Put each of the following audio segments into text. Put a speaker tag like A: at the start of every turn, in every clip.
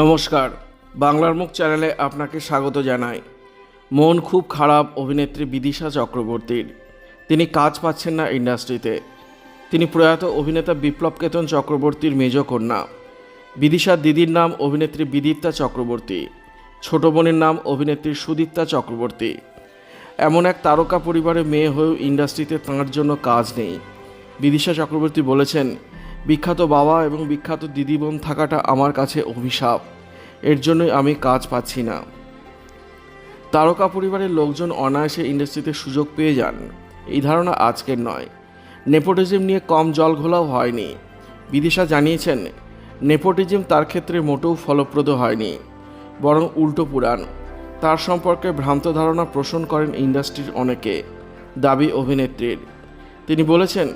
A: নমস্কার, বাংলার মুখ চ্যানেলে আপনাকে স্বাগত জানাই। মন খুব খারাপ অভিনেত্রী বিদিশা চক্রবর্তীর। তিনি কাজ পাচ্ছেন না ইন্ডাস্ট্রিতে। তিনি প্রয়াত অভিনেতা বিপ্লব কেতন চক্রবর্তীর মেজ কন্যা। বিদিশার দিদির নাম অভিনেত্রী বিদিপ্তা চক্রবর্তী। ছোট বোনের নাম অভিনেত্রী সুদীপ্তা চক্রবর্তী। এমন এক তারকা পরিবারের মেয়ে হয়েও ইন্ডাস্ট্রিতে তাঁর জন্য কাজ নেই। বিদিশা চক্রবর্তী বলেছেন বিখ্যাত বাবা এবং বিখ্যাত দিদি বোন থাকাটা আমার কাছে অভিশাপ। এর জন্যই আমি কাজ পাচ্ছি না। তারকা পরিবারের লোকজন অনায়াসে ইন্ডাস্ট্রিতে সুযোগ পেয়ে যান। এই ধারণা আজকের নয়। নেপোটিজম নিয়ে কম জল ঘোলাও হয়নি। বিদিশা জানিয়েছেন, নেপোটিজম তার ক্ষেত্রে মোটেও ফলপ্রদ হয়নি, বরং উল্টো পুরাণ। তার সম্পর্কে ভ্রান্ত ধারণা পোষণ করেন ইন্ডাস্ট্রির অনেকে, দাবি অভিনেত্রীর। তিনি বলেছেন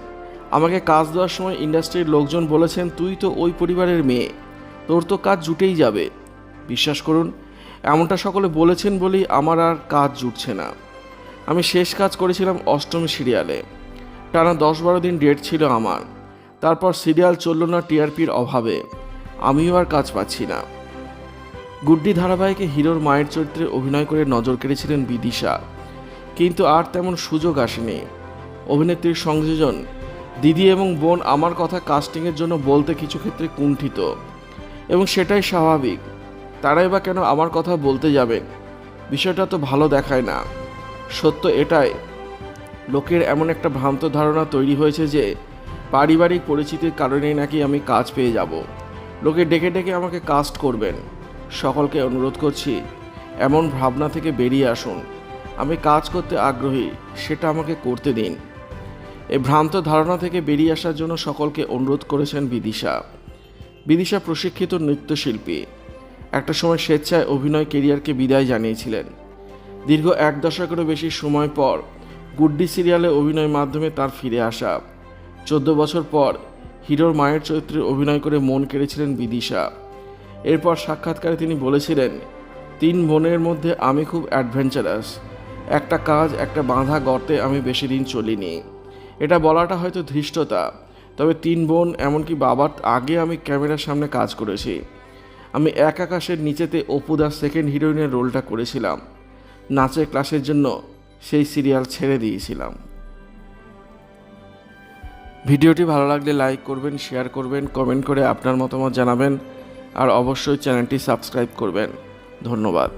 A: আমাকে কাজ দেওয়ার সময় ইন্ডাস্ট্রির লোকজন বলেছেন, তুই তো ওই পরিবারের মেয়ে, তোর তো কাজ জুটেই যাবে। বিশ্বাস করুন, এমনটা সকলে বলেছেন বলেই আমার আর কাজ জুটছে না। আমি শেষ কাজ করেছিলাম অষ্টমী সিরিয়ালে। টানা দশ বারো দিন ডেট ছিল আমার। তারপর সিরিয়াল চলল না টিআরপির অভাবে। আমিও আর কাজ পাচ্ছি না। গুড্ডি ধারাবাহিকে হিরোর মায়ের চরিত্রে অভিনয় করে নজর কেড়েছিলেন বিদিশা। কিন্তু আর তেমন সুযোগ আসেনি। অভিনেত্রীর সংযোজন দিদি এবং বোন আমার কথা কাস্টিংয়ের জন্য বলতে কিছু ক্ষেত্রে কুণ্ঠিত। এবং সেটাই স্বাভাবিক। তারাই বা কেন আমার কথা বলতে যাবেন বিষয়টা তো ভালো দেখায় না। সত্য এটাই। লোকের এমন একটা ভ্রান্ত ধারণা তৈরি হয়েছে যে, পারিবারিক পরিচিতির কারণেই নাকি আমি কাজ পেয়ে যাব। লোকে ডেকে ডেকে আমাকে কাস্ট করবেন। সকলকে অনুরোধ করছি, এমন ভাবনা থেকে বেরিয়ে আসুন। আমি কাজ করতে আগ্রহী, সেটা আমাকে করতে দিন। এই ভ্রান্ত ধারণা থেকে বেরিয়ে আসার জন্য সকলকে অনুরোধ করেছেন বিদিশা। বিদিশা প্রশিক্ষিত নৃত্যশিল্পী। একটা সময় স্বেচ্ছায় অভিনয় কেরিয়ারকে বিদায় জানিয়েছিলেন। দীর্ঘ এক দশকেরও বেশি সময় পর গুড্ডি সিরিয়ালে অভিনয়ের মাধ্যমে তার ফিরে আসা। চোদ্দ বছর পর হিরোর মায়ের চরিত্রে অভিনয় করে মন কেড়েছিলেন বিদিশা। এরপর সাক্ষাৎকারে তিনি বলেছিলেন, তিন বোনের মধ্যে আমি খুব অ্যাডভেঞ্চারাস। একটা কাজ, একটা বাঁধা গর্তে আমি বেশি দিন চলিনি। এটা বলাটা হয়তো ধৃষ্টতা, তবে তিন বোন এমনকি বাবার আগে আমি ক্যামেরার সামনে কাজ করেছি। আমি এক আকাশের নিচেতে অপুদার সেকেন্ড হিরোইনের রোলটা করেছিলাম। নাচের ক্লাসের জন্য সেই সিরিয়াল ছেড়ে দিয়েছিলাম। ভিডিওটি ভালো লাগলে লাইক করবেন শেয়ার করবেন কমেন্ট করে আপনার মতামত জানাবেন, আর অবশ্যই চ্যানেলটি সাবস্ক্রাইব করবেন। ধন্যবাদ।